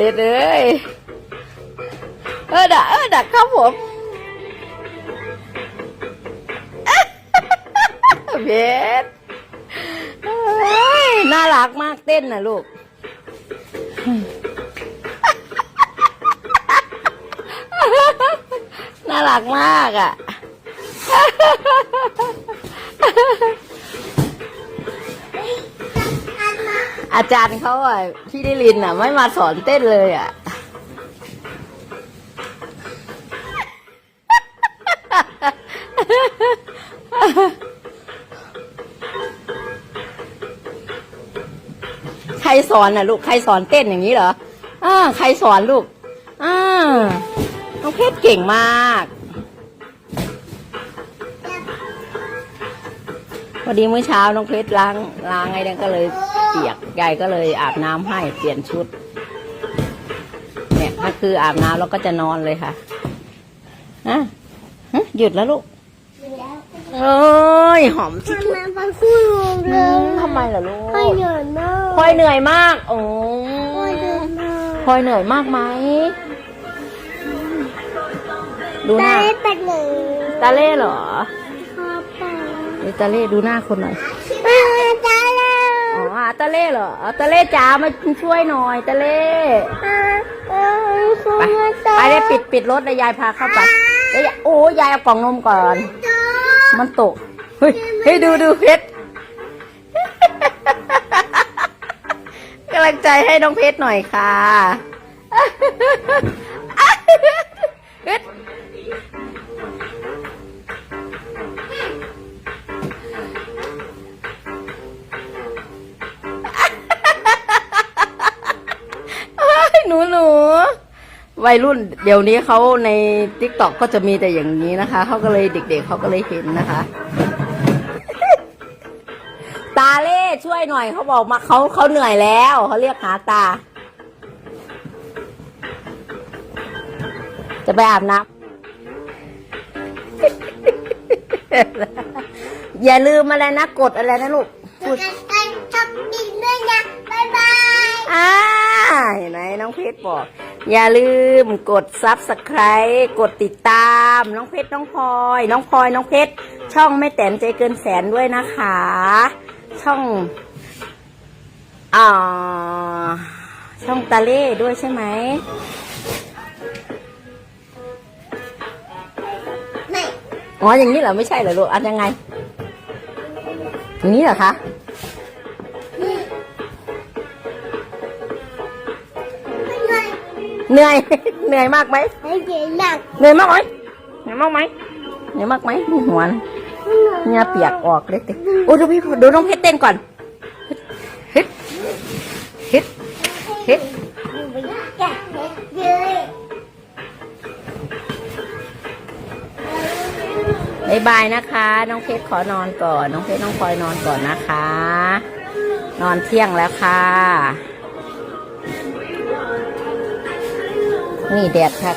เพชรเอ้ยเออดักเออดักครับผมเพชรเอ้ยน่ารักมากเต้นนะลูกน่ารักมากอะ อาจารย์เขาอะพี่ดิลินอะ ไม่มาสอนเต้นเลยอะ ใครสอนน่ะลูก ใครสอนเต้นอย่างนี้เหรออ่าใครสอนลูกอ่าน้องเพชรเก่งมาก อดีเมื่อเช้าน้องเพชรล้างล้างไอ้นั่นก็เลยเปียกยายก็เลยอาบน้ำให้เปลี่ยนชุด เนี่ยก็คืออาบน้ำแล้วก็จะนอนเลยค่ะฮะฮะหยุดแล้วลูกเอ้ยหอมที่ทำสุดไมฟังคู่เลอืยมทำไมล่ะลูกให้เหนื่อยมากพลอยเหนื่อยมากโอ้ให้เหนื่อยมากพลอยเหนื่อยมากไหมดูหได้น้าเป็นหนึ่งตาเล่เหรอครับป้าเดี๋ยวตาเล่ดูหน้าคนหน่อยอ่าได้แล้วอ๋ออะตาเล่เหรอตาเล่จ๋ามาช่วยหน่อยตาเล่อ่าอ่าคุณไปมาตาไปได้ปิดปิดรถแล้วยายพาเข้าไปแล้วยายโอ้ยายเอากล่องนมก่อน มันตกเฮ้ยเฮ้ยดูดูเพชรกำลังใจให้น้องเพชรหน่อยค่ะเพชร หนูหนูวัยรุ่นเดี๋ยวนี้เขาในทิกตอกก็จะมีแต่อย่างนี้นะคะเขาก็เลยเด็กๆเขาก็เลยเห็นนะคะ ตาเล่ช่วยหน่อยเขาบอกมาเขาเขาเหนื่อยแล้วเขาเรียกหาตา จะไปอาบน้ำอย่าลืมอะไรนะกดอะไรนะลูกพูด กันกันชอบกินด้วยนะ บ๊ายบาย อ่าเห็นไหมน้องเพชรบอก อย่าลืมกดซับสไคร b ์กดติดตาม น้องเพชรน้องพลอย น้องพลอยน้องเพชรช่องไม่แต้มใจเกินแสนด้วยนะคะ ช่องอ่าช่องตาเล่ด้วยใช่ไหมไม่ อ๋ออย่างนี้เหรอไม่ใช่เหรอลูกอันยังไงอย่างนี้เหรอคะ เหนื่อย เหนื่อยมากไหมไม่เย็นหนักเหนื่อยมากไหมเหนื่อยมากไหมเหนื่อยมากไหมดูหัวนะเนี่ยเปียกออกเลยติโอ้ดูพี่ดูน้องเพชรเต้นก่อนฮิตฮิตฮิตอยู่ไปแกะเยอะบายบายนะคะ น้องเพชรขอนอนก่อน น้องเพชรน้องพลอยนอนก่อนนะคะ นอนเที่ยงแล้วค่ะ นี่แดดค่ะ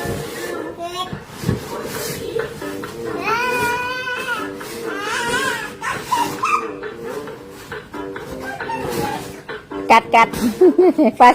กัดกัดปลา